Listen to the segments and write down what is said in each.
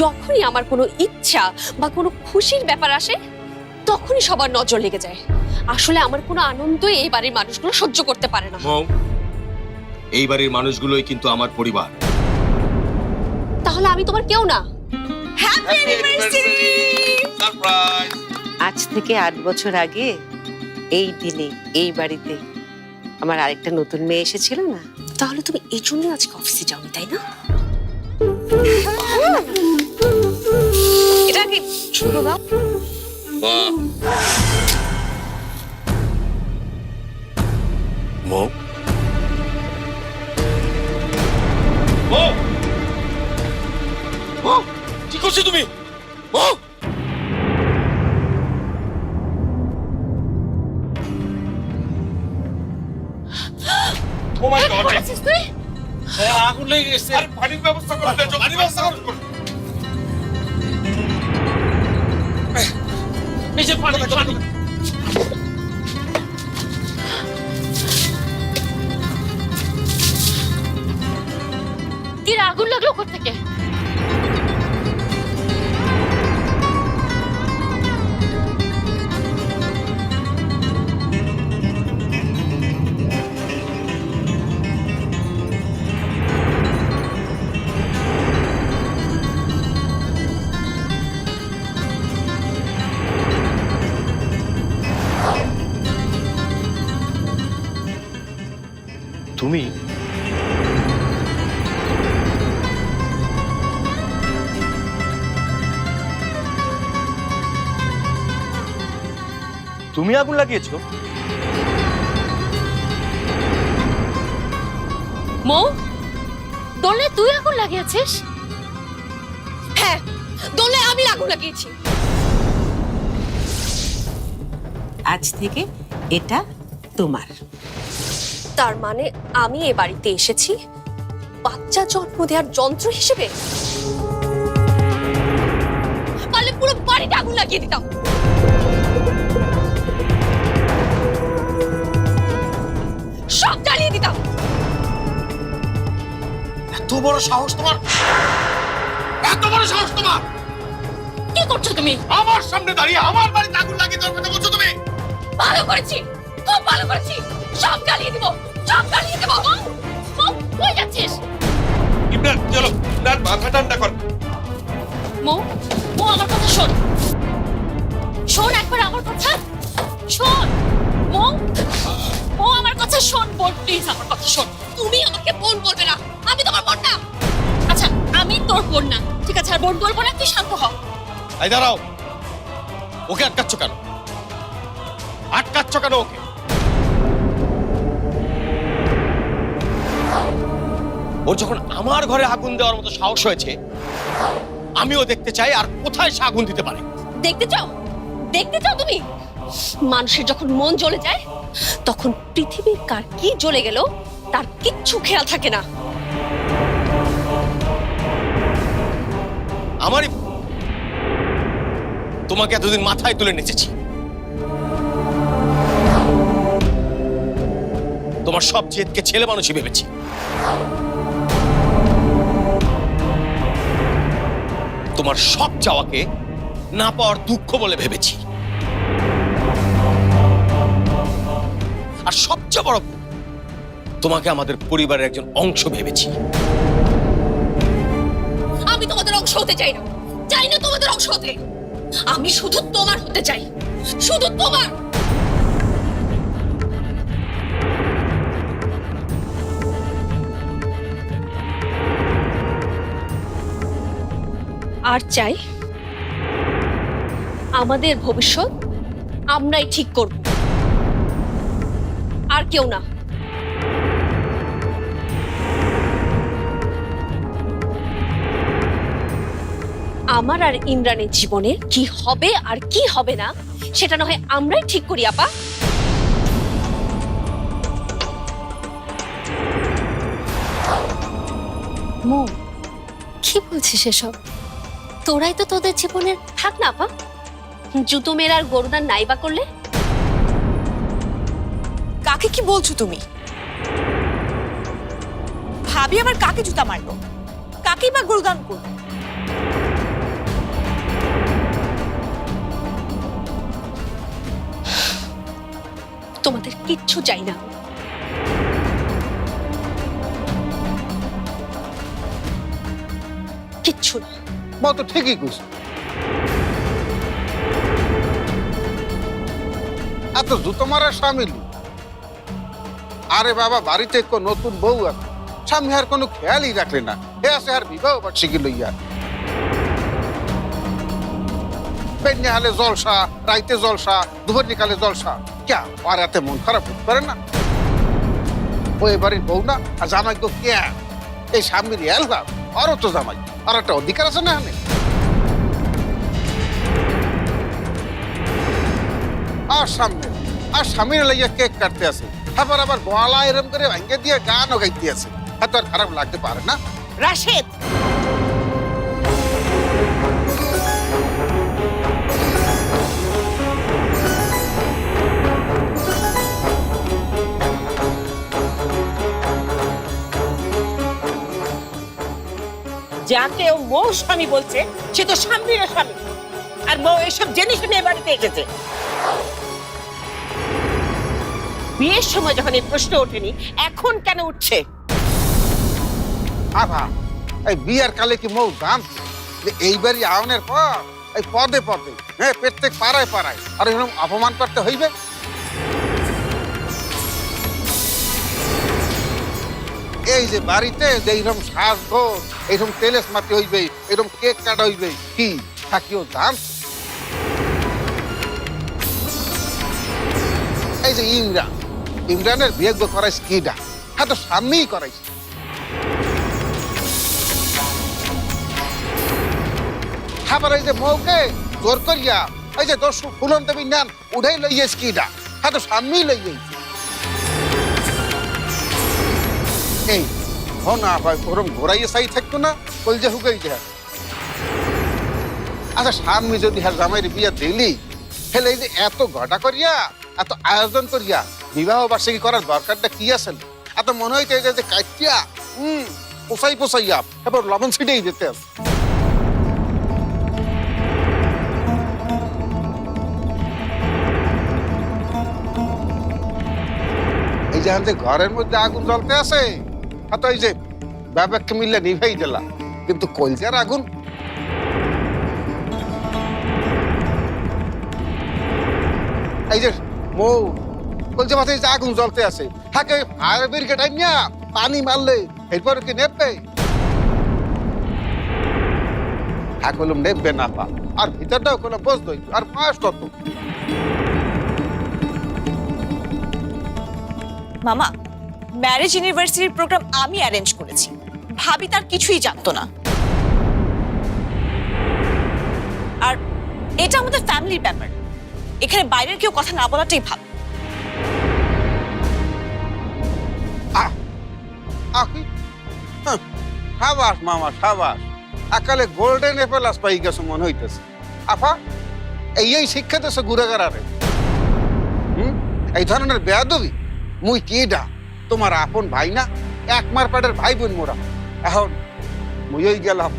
যখনই আমার কোনো ইচ্ছা বা কোনো খুশির ব্যাপার আসে তখনই সবার নজর লেগে যায়। আসলে আমার কোনো আনন্দই এই বাড়ির মানুষগুলো সহ্য করতে পারে না। মৌ এই বাড়ির মানুষগুলোই কিন্তু আমার পরিবার। তাহলে আমি তোমার কেউ না? সারপ্রাইজ আজ থেকে আট বছর আগে এই দিনে এই বাড়িতে আমার আরেকটা নতুন মেয়ে এসেছিল না? তাহলে তুমি এই জন্য আজকে অফিসে যাওনি তাই না? এটা কি? ছোট দাও। মৌ। তুমি? মৌ। আগুন লেগে গেছে আরে পানির ব্যবস্থা করো পানির ব্যবস্থা করো নিচে পানি পানি। কি আগুন লাগল কোথেকে তুমি? তুমি আগুন লাগিয়েছো? মৌ দোলে তুই আগুন লাগিয়েছিস? হ্যাঁ দোলে আমি আগুন লাগিয়েছি। আজ থেকে এটা তোমার। তার মানে আমি এ বাড়িতে এসেছি? বাচ্চা জন্ম দেওয়ার যন্ত্র হিসেবে? পারলে পুরো বাড়িটা আগুন লাগিয়ে দিতাম। সব জ্বালিয়ে দিতাম। এত বড় সাহস তোমার? এত বড় সাহস তোমার? কি করছ তুমি? আমার সামনে দাঁড়িয়ে আমার বাড়িতে আগুন লাগিয়ে দেওয়ার কথা বলছো তুমি? ভালো করেছি খুব ভালো করেছি। সব জ্বালিয়ে দিব। সব জ্বালিয়ে দেবো মৌ, মৌ, কই যাচ্ছিস! ইমরান চলো ইমরান মাথা ঠান্ডা কর। মো মো আমার কথা শোন। শোন একবার আমার কথা। শোন মো মো আমার কথা শোন বোন প্লিজ আমার কথা শোন। তুমি আমাকে বোন বলবে না। আমি তোমার বোন না। আচ্ছা আমি তোর বোন না। ঠিক আছে আর বোন বলব না তুই শান্ত হ। এই দাঁড়াও। ওকে আটকাচ্ছ কেন? আটকাচ্ছ কেন ওকে? ওর যখন আমার ঘরে আগুন দেওয়ার মতো সাহস হয়েছে আমিও দেখতে চাই আর কোথায় সে আগুন দিতে পারে। দেখতে চাও? দেখতে চাও তুমি? মানুষের যখন মন জ্বলে যায় তখন পৃথিবীর কার কি জ্বলে গেল তার কিচ্ছু খেয়াল থাকে না। আমারই তোমাকে এতদিন মাথায় তুলে নেচেছি। তোমার সব জেদকে ছেলে মানুষই ভেবেছি। তোমার সব চাওয়াকে না পাওয়ার দুঃখ বলে ভেবেছি। আর সবচেয়ে বড় তোমাকে আমাদের পরিবারের একজন অংশ ভেবেছি। আমি তোমাদের অংশ হতে চাই না। চাই না তোমাদের অংশ হতে। আমি শুধু তোমার হতে চাই। শুধু তোমার। আর চাই আমাদের ভবিষ্যৎ আমরাই ঠিক করব। আর কেউ না। আমার আর ইমরানের জীবনে কি হবে আর কি হবে না, সেটা না হয় আমরাই ঠিক করি, আপা। মো কি বলছিস এসব? তোরাই তো তোদের জীবনের থাক না আপা জুতো মেয়ের আর গরুদান নাই বা করলে? কাকে কি বলছো তুমি? ভাবি আবার কাকে জুতা মারলো? কাকেই বা গরুদান করল? তোমাদের কিচ্ছু চাই না। কিচ্ছু না। বউ তো ঠিকই কইছে এত জুতো মারার সামিল আরে বাবা বাড়িতে কো নতুন বউ আছে। স্বামী আর কোনো খেয়ালই রাখলে না। হে আছে আর বিবাহ বার্ষিকী লইয়া বেন্যা হালে জলসা রাইতে জলসা দুপুর নিকালে জলসা। ক্যা আর এতে মন খারাপ হতে পারে না। ও এবারের বউ না আর জামাই তো ক্যা। এই স্বামীর এলবা আরও তো জামাই। আর একটা অধিকার আছে না এখানে? আর সামনে, আর স্বামীর লাইয়া কেক কাটতে আছে। তারপর আবার গলা এরম করে ভাঙ্গে দিয়ে গানও গাইতে আছে। এত আর খারাপ লাগতে পারে না। রাশেদ! যাকে ও মৌ স্বামী বলছে, সে তো স্বামীর স্বামী। আর মৌ এসব জেনে শুনে এ বাড়িতে এসেছে। বিয়ের সময় যখন এই প্রশ্ন ওঠেনি, এখন কেন উঠছে? আভা, এই বিয়ার কালে কি মৌ যে এইবারই আওনের পর, এই পদে পদে হ্যাঁ প্রত্যেক পাড়ায় পাড়ায়। আর এরকম অপমান করতে হইবে? এই যে বাড়িতে যে এইরকম ঘোষ এইরকম তেলেস মাতি হইবে, এরকম কেক কাটা হইবে, কি? থাকিও দাম? এই যে ইমরান, ইমরানের বিয়ে করাইছে কিডা? হ্যাঁ তো সামনেই করাইছে। খাবার এই যে মৌকে জোর করিয়া, এই যে দর্শক ফুলন দেবী নেন উঠাই লইয়ে স্কিটা হ্যাঁ তো সামনেই লইয়ে এই হ না হয়, ওরম ঘোরাইয়ে সাই থাকতো না কল যে হুকাই যে আচ্ছা সামনে যদি হ্যাঁ জামাইয়ের বিয়া দিলি হেলে এই যে এত ঘটা করিয়া, এত আয়োজন করিয়া, বিবাহ বার্ষিকী করার দরকারটা কি আছে? এত মনে হইতে যে কাটিয়া হুম পোসাই পোসাইয়া এবার লবণ ছিটেই যেতে আছে। এই যে ঘরের মধ্যে আগুন জ্বলতে আছে তো এই যে ব্যাপারকে মিললে নিভেই দিলাম কিন্তু কলজার আগুন? এই যে, মৌ, কলজা মাথায় যে আগুন জ্বলতে আছে থাকে ফায়ার ব্রিগেড আইনিয়া পানি মারলে, এরপর কি নেবে? হ্যাঁ কলম নেবে না পা। আর ভিতরটাও কোনো বসতই আর পাস কত মামা ম্যারেজ ইউনিভার্সিটির প্রোগ্রাম আমি অ্যারেঞ্জ করেছি। ভাবি তার কিছুই জানতো না। আর এটা আমাদের ফ্যামিলির ব্যাপার এখানে বাইরের কেউ কথা না বলাটাই ভালো। হ্যাঁ, সাবাস মামা সাবাস। আকালে গোল্ডেন অ্যাপেলাস পাই গেছে মনে হইতেছে। আফা এই শিক্ষা দেশে গুড়াগার হুম? এই ধরনের বেয়াদবি মুই কিডা তোমার আপন ভাই না, এক মার পেটের ভাই বোন মোরা। এখন মুইই গেলাম।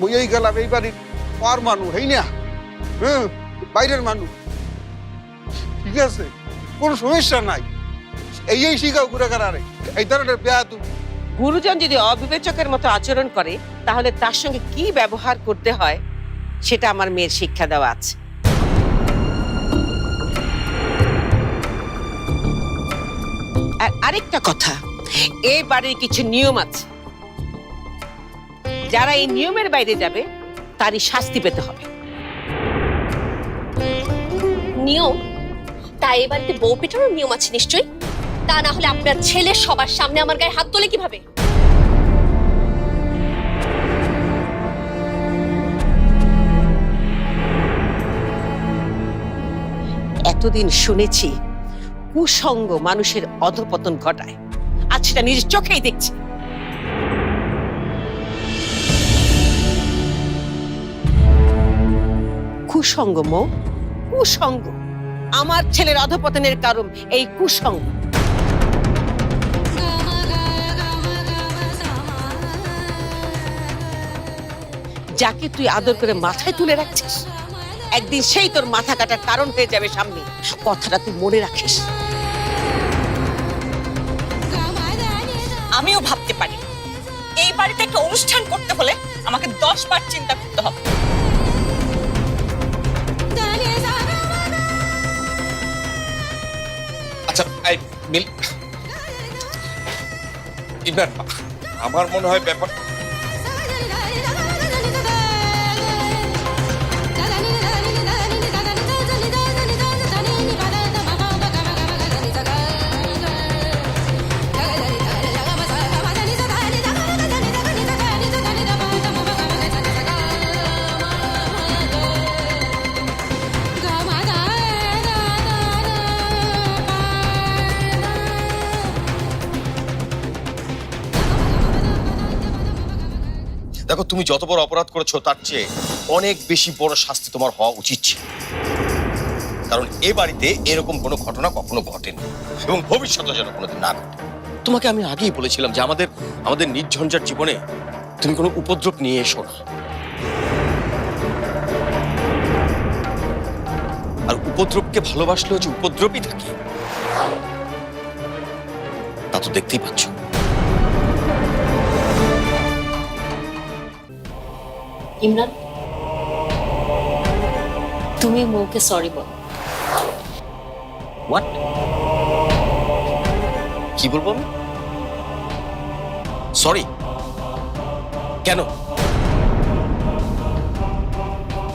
মুইই গেলাম এই বাড়ির পর মানুষ হই না? হুম বাইরের মানুষ। ঠিক আছে, কোনো সমস্যা নাই। এই এই শিখাও গুড়াগার আরে এই ধরনের বেয়াদবি গুরুজন যদি অবিবেচকের মতো আচরণ করে, তাহলে তার সঙ্গে কি ব্যবহার করতে হয়, সেটা আমার মেয়ের শিক্ষা দেওয়া আছে। আর আরেকটা কথা এই বাড়ির কিছু নিয়ম আছে। যারা এই নিয়মের বাইরে যাবে তারই শাস্তি পেতে হবে। নিয়ম? তাই এ বাড়িতে বউ পেটানোর নিয়ম আছে নিশ্চয়ই? তা না হলে আপনার ছেলে সবার সামনে আমার গায়ে হাত তোলে কীভাবে? এতদিন শুনেছি কুসঙ্গ মানুষের অধপতন ঘটায়। আজ সেটা নিজের চোখেই দেখছি। কুসঙ্গ মো কুসঙ্গ আমার ছেলের অধপতনের কারণ এই কুসঙ্গ যাকে তুই আদর করে মাথায় তুলে রাখছিস, একদিন সেই তোর মাথা কাটার কারণ হয়ে যাবে সামনে। কথাটা তুই মনে রাখিস। আমিও ভাবতে পারি। এই বাড়িতে একটা অনুষ্ঠান করতে হলে আমাকে দশ বার চিন্তা করতে হবে। আচ্ছা আমার মনে হয় ব্যাপার তুমি যত বড় অপরাধ করেছ, তার চেয়ে অনেক বেশি বড় শাস্তি তোমার হওয়া উচিত ছিল। কারণ এ বাড়িতে এরকম কোনো ঘটনা কখনো ঘটেনি এবং ভবিষ্যতে যেন কোনোদিন না ঘটে। তোমাকে আমি আগেই বলেছিলাম যে আমাদের আমাদের নির্ঝঞ্ঝার জীবনে তুমি কোনো উপদ্রব নিয়ে এসো না। আর উপদ্রবকে ভালোবাসলেও যে উপদ্রবই থাকে, তা তো দেখতেই পাচ্ছ। ইমরান? তুমি মৌকে সরি বল। হোয়াট কি বলব আমি? সরি কেন?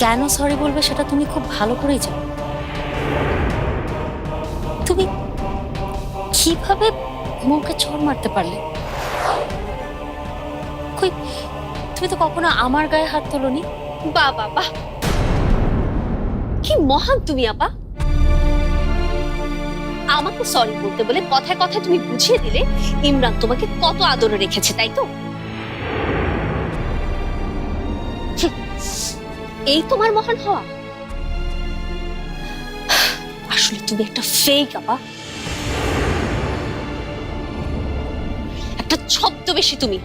কেন সরি বলবে সেটা তুমি খুব ভালো করেই জানো। তুমি কীভাবে মৌকে চড় মারতে পারলে? তুমি তো কখনো আমার গায়ে হাত তোলনি? বাহ বাহ কি মহান তুমি, আপা। আমাকে সরি বলতে বলে কথায় কথায় তুমি বুঝিয়ে দিলে ইমরান তোমাকে কত আদরে রেখেছে, তাই তো? এই তোমার মহান হওয়া। আসলে তুমি একটা ফেক আপা। একটা ছদ্মবেশী তুমি।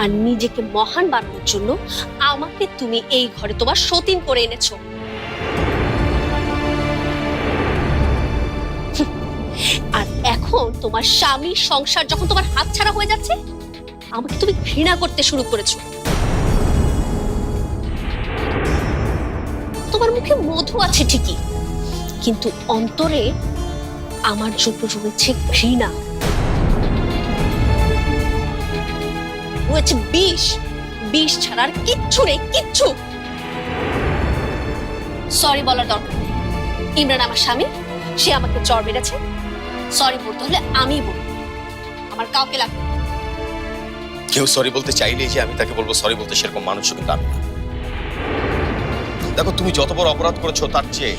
আর নিজেকে মহান বানানোর জন্য আমাকে তুমি এই ঘরে তোমার সতীন করে এনেছো। আর এখন তোমার স্বামী সংসার যখন তোমার হাতছাড়া হয়ে যাচ্ছে, আমাকে তুমি ঘৃণা করতে শুরু করেছ। তোমার মুখে মধু আছে ঠিকই, কিন্তু অন্তরে আমার জন্য রয়েছে ঘৃণা। রয়েছে বিষ। বিষ ছাড়ার কিচ্ছু নেই, কিচ্ছু। সরি বলার দরকার। ইমরান আমার স্বামী, সে আমাকে জ্বর মেরেছে সরি বলতে হলে আমিই বলব। আমার কাউকে লাগবে কেউ সরি বলতে চাইলেই যে আমি তাকে বলব সরি বলতে সেরকম মানুষও কিন্তু আমি না। দেখো, তুমি যত বড় অপরাধ করেছ, তার চেয়ে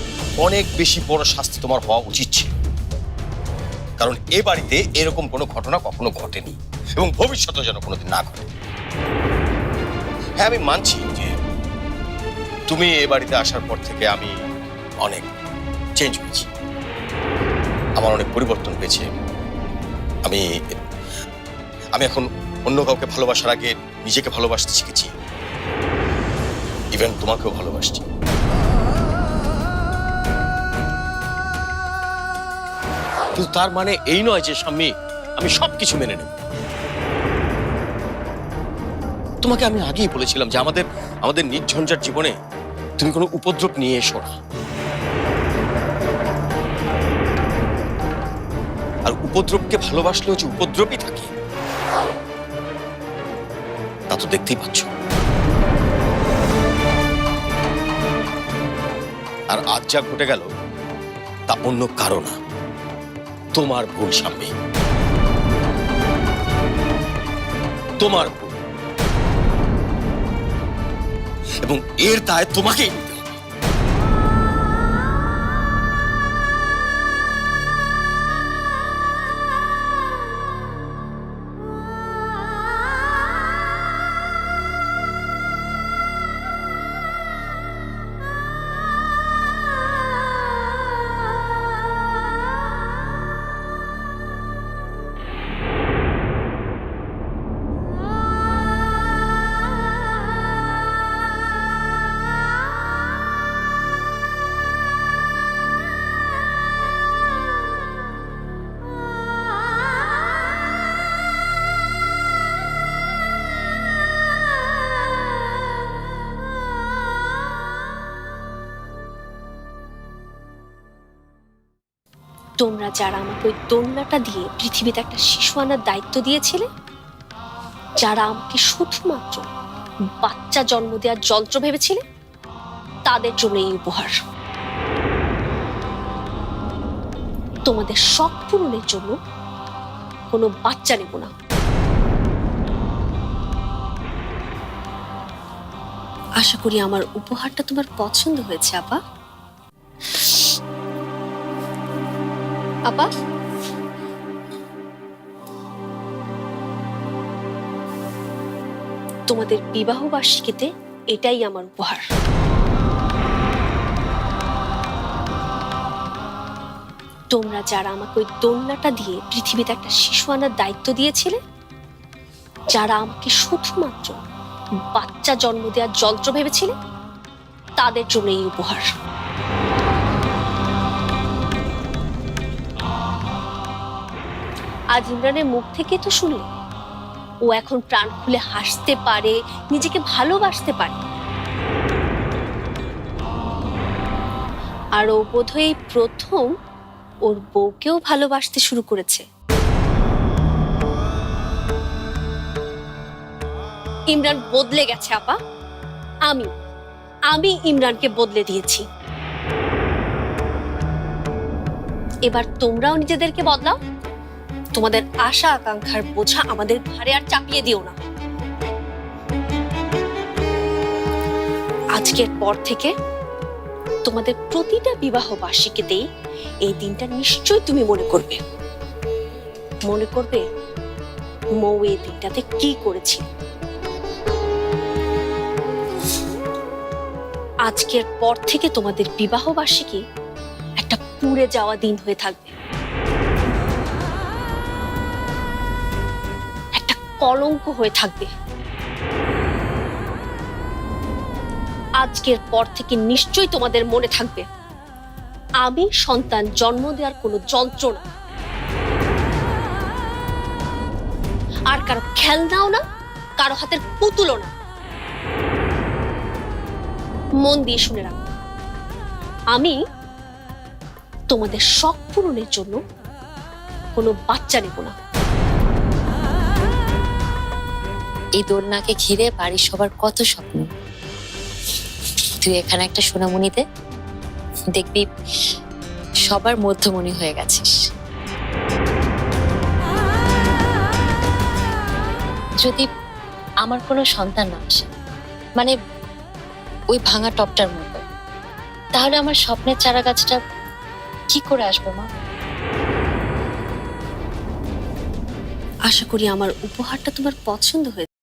অনেক বেশি বড় শাস্তি তোমার হওয়া উচিত ছিল। কারণ এ বাড়িতে এরকম কোনো ঘটনা কখনো ঘটেনি। এবং ভবিষ্যতে যেন কোনোদিন না ঘটে। হ্যাঁ আমি মানছি যে তুমি এ বাড়িতে আসার পর থেকে আমি অনেক চেঞ্জ হয়েছি। আমার অনেক পরিবর্তন হয়েছে। আমি আমি এখন অন্য কাউকে ভালোবাসার আগে নিজেকে ভালোবাসতে শিখেছি। ইভেন তোমাকেও ভালোবাসছি। কিন্তু তার মানে এই নয় যে, স্বামী, আমি সবকিছু মেনে নেব। তোমাকে আমি আগেই বলেছিলাম যে আমাদের আমাদের নির্ঝঞ্ঝার জীবনে তুমি কোনো উপদ্রব নিয়ে এসো না। আর উপদ্রবকে ভালোবাসলেও যে উপদ্রবই থাকে, তা তো দেখতেই পাচ্ছ। আর আজ যা ঘটে গেল, তা অন্য কারও না। তোমার ভুল সামনে। তোমার এবং এর দায় তোমাকেই। তোমরা যারা আমাকে ওই দোলনাটা দিয়ে পৃথিবীতে একটা শিশু আনার দায়িত্ব দিয়েছিলে, যারা আমাকে শুধুমাত্র বাচ্চা জন্ম দেওয়ার যন্ত্র ভেবেছিলে, তাদের জন্য এই উপহার। তোমাদের শখ পূরণের জন্য কোনো বাচ্চা নেব না। আশা করি আমার উপহারটা তোমার পছন্দ হয়েছে, আপা। আপা? তোমাদের বিবাহ বার্ষিকীতে এটাই আমার উপহার। তোমরা যারা আমাকে ওই দোলনাটা দিয়ে পৃথিবীতে একটা শিশু আনার দায়িত্ব দিয়েছিলে, যারা আমাকে শুধুমাত্র বাচ্চা জন্ম দেওয়ার যন্ত্র ভেবেছিলে, তাদের জন্য এই উপহার। আজ ইমরানের মুখ থেকে তো শুনলে। ও এখন প্রাণ খুলে হাসতে পারে, নিজেকে ভালোবাসতে পারে। আর ও বোধহয় প্রথম ওর বউকেও ভালোবাসতে শুরু করেছে। ইমরান বদলে গেছে, আপা। আমি আমি ইমরানকে বদলে দিয়েছি। এবার তোমরাও নিজেদেরকে বদলাও। তোমাদের আশা আকাঙ্ক্ষার বোঝা আমাদের ঘাড়ে আর চাপিয়ে দিও না। আজকের পর থেকে তোমাদের প্রতিটা বিবাহ বার্ষিকীতেই এই দিনটা নিশ্চয়ই তুমি মনে করবে। মনে করবে, মৌ এই দিনটাতে কি করেছি। আজকের পর থেকে তোমাদের বিবাহ বার্ষিকী একটা পুড়ে যাওয়া দিন হয়ে থাকবে। কলঙ্ক হয়ে থাকবে। আজকের পর থেকে নিশ্চয়ই তোমাদের মনে থাকবে, আমি সন্তান জন্ম দেওয়ার কোনো যন্ত্র না আর কারও খেলনাও না, কারও হাতের পুতুলও না। মন দিয়ে শুনে রাখো, আমি তোমাদের শখ পূরণের জন্য কোনো বাচ্চা নেব না। এই দোলনাকে ঘিরে বাড়ির সবার কত স্বপ্ন। তুই এখানে একটা সোনামণিতে দেখবি সবার মধ্যমণি হয়ে গেছিস। যদি আমার কোনো সন্তান না আসে মানে ওই ভাঙা টপটার মতো, তাহলে আমার স্বপ্নের চারা গাছটা কি করে আসবে মা? আশা করি আমার উপহারটা তোমার পছন্দ হয়েছে।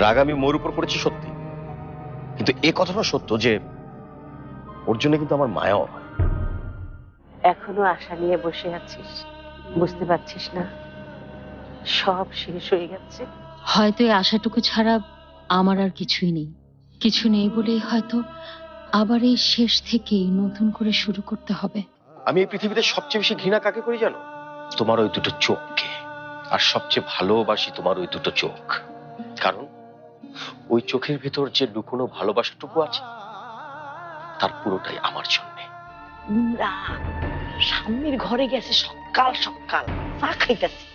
রাগ আমি মোর উপর করেছি সত্যি। কিন্তু এ কথাটা সত্য যে ওর জন্য কিন্তু আমার মায়াও হয়। এখনও আশা নিয়ে বসে আছিস বুঝতে পারছিস না? সব শেষ হয়ে গেছে। হয়তো এই আশাটুকু ছাড়া আমার আর কিছুই নেই। কিছু নেই বলেই হয়তো আবার এই শেষ থেকেই নতুন করে শুরু করতে হবে। আমি এই পৃথিবীতে সবচেয়ে বেশি ঘৃণা কাকে করি জানো? তোমার ওই দুটো চোখকে। আর সবচেয়ে ভালোবাসি তোমার ওই দুটো চোখ। কারণ ওই চোখের ভেতর যে লুকোনো ভালোবাসাটুকু আছে, তার পুরোটাই আমার জন্য। সামনের ঘরে গেছে সকাল সকাল। চা খাইতেছে।